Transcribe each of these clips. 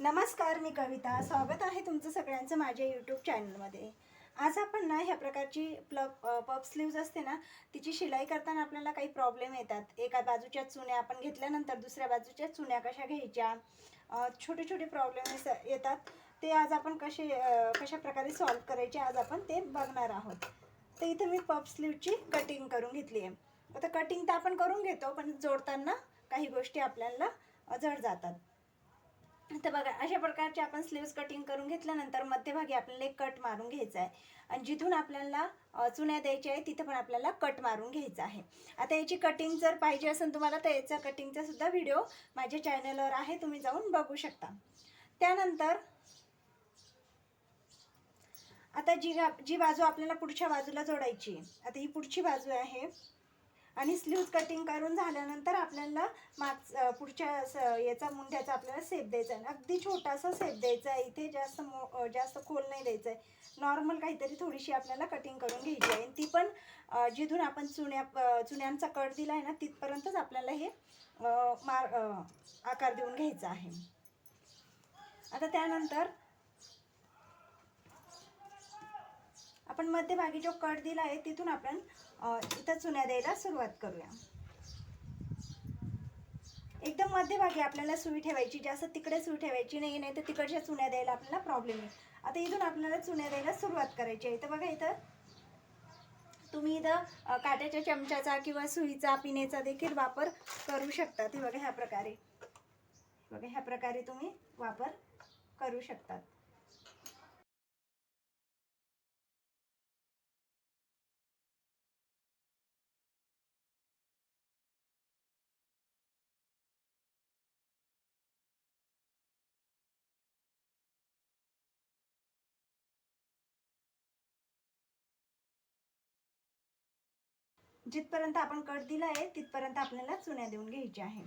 नमस्कार मी कविता. स्वागत आहे तुमचं सगळ्यांचं माझ्या यूट्यूब चॅनलमध्ये आज आपण ना ह्या प्रकारची प्लग पप स्लीव्ज असते ना तिची शिलाई करताना आपल्याला काही प्रॉब्लेम येतात. एका बाजूच्या चुन्या आपण घेतल्यानंतर दुसऱ्या बाजूच्या चुन्या कशा घ्यायच्या? छोटे छोटे प्रॉब्लेम येतात. ते आज आपण कसे कशा प्रकारे सॉल्व करायचे आज आपण ते बघणार आहोत. तर इथे मी पप स्लीवची कटिंग करून घेतली आहे. आता कटिंग तर आपण करून घेतो पण जोडताना काही गोष्टी आपल्याला जड जातात. तर बघा अशा प्रकारचे आपण स्लीव्स कटिंग करून घेतल्यानंतर मध्यभागी आपल्याला एक कट मारून घ्यायचा आहे. आणि जिथून आपल्याला चुन्या द्यायच्या आहे तिथं पण आपल्याला कट मारून घ्यायचा आहे. आता याची कटिंग जर पाहिजे असेल तुम्हाला तर याचा कटिंगचा सुद्धा व्हिडिओ माझ्या चॅनलवर आहे तुम्ही जाऊन बघू शकता. त्यानंतर आता जी जी बाजू आपल्याला पुढच्या बाजूला जोडायची आहे. आता ही पुढची बाजू आहे. आणि स्लीव्ज कटिंग करून झाल्यानंतर आपल्याला माग पुढच्या स- याचा मुंड्याचा आपल्याला सेप द्यायचा आहे. अगदी छोटासा सेप द्यायचा आहे. इथे जास्त मो जास्त खोल नाही द्यायचं आहे. नॉर्मल काहीतरी थोडीशी आपल्याला कटिंग करून घ्यायची आहे. आणि ती पण जिथून आपण चुन्या चुण्यांचा चुन्यांचा कट दिला आहे ना तिथपर्यंतच आपल्याला हे मार आकार देऊन घ्यायचा आहे. आता त्यानंतर आपण मध्यभागी जो कट दिला आहे तिथून आपण इथं चुन्या द्यायला सुरुवात करूया. एकदम मध्यभागी आपल्याला सुई ठेवायची जास्त तिकडे सुई ठेवायची नाही नाही तर तिकडच्या चुन्या द्यायला आपल्याला प्रॉब्लेम आहे आता इथून आपल्याला चुन्या द्यायला सुरुवात करायची आहे. तर बघा इथं. तुम्ही इथं काट्याच्या चमच्याचा किंवा सुईचा पिण्याचा देखील वापर करू शकता. ते बघा ह्या प्रकारे. बघा ह्या प्रकारे तुम्ही वापर करू शकतात. जिथपर्यंत आपण कट दिला आहे तिथपर्यंत आपल्याला चुन्या देऊन घ्यायच्या आहे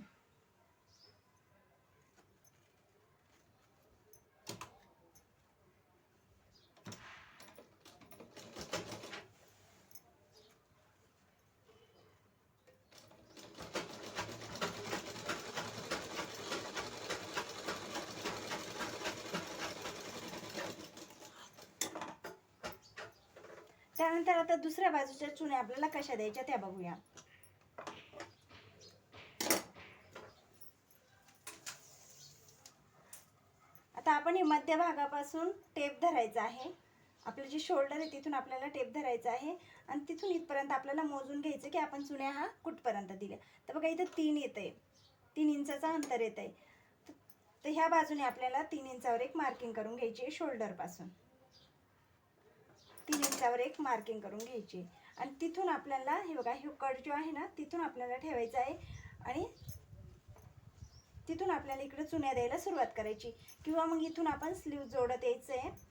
त्यानंतर आता दुसऱ्या बाजूच्या चुन्या आपल्याला कशा द्यायच्या त्या बघूया. आता आपण हे मध्यभागापासून टेप धरायचा आहे. आपलं जे शोल्डर आहे तिथून आपल्याला टेप धरायचा आहे. आणि तिथून इथपर्यंत आपल्याला मोजून घ्यायचं की आपण चुन्या हा कुठपर्यंत दिल्या. तर बघा इथं तीन येत आहे तीन इंचाचा अंतर येत आहे तर ह्या बाजूने आपल्याला तीन इंचावर एक मार्किंग करून घ्यायची आहे शोल्डरपासून. तीन इंचावर एक मार्किंग करून घ्यायची. आणि तिथून आपल्याला हे बघा हे कट जो आहे ना तिथून आपल्याला ठेवायचा आहे. आणि तिथून आपल्याला इकडे चुन्या द्यायला सुरुवात करायची. किंवा मग इथून आपण स्लीव जोडत यायचं आहे.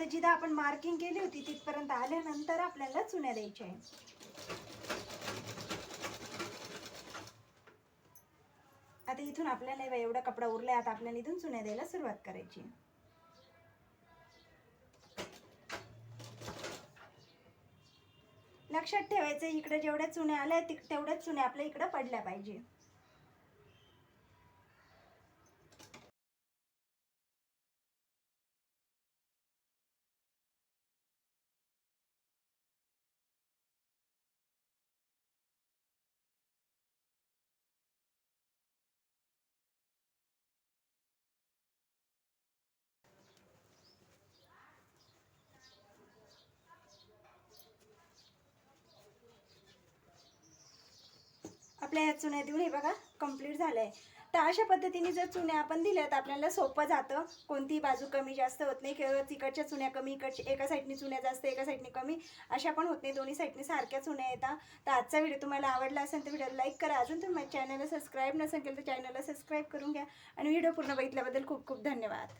आता जिथं आपण मार्किंग केली होती तिथपर्यंत आल्यानंतर आपल्याला चुन्या द्यायच्या आहे आता इथून आपल्याला एवढा कपडा उरलाय आता आपल्याला इथून चुन्या द्यायला सुरुवात करायची. लक्षात ठेवायचं इकडे जेवढ्या चुन्या आल्या तेवढ्याच चुन्या आपल्या इकडे पडल्या पाहिजे. आपल्या ह्या चुन्या देऊन हे बघा कंप्लीट आहे तर अशा पद्धतीने जर चुन्या आपण दिल्या तर आपल्याला सोपं जातं. कोणतीही बाजू कमी जास्त होत नाही किंवा तिकडच्या चुन्या कमी इकडच्या एका साईडने चुन्या जास्त एका साईडने कमी अशा पण होत नाही. दोन्ही साईडने सारख्या चुन्या येतात. तर आजचा व्हिडिओ तुम्हाला आवडला असेल तर व्हिडिओ लाईक करा. अजून तुम्ही चॅनलला सबस्क्राईब नसेल केलं तर चॅनलला सबस्क्राईब करून घ्या. आणि व्हिडिओ पूर्ण बघितल्याबद्दल खूप खूप धन्यवाद.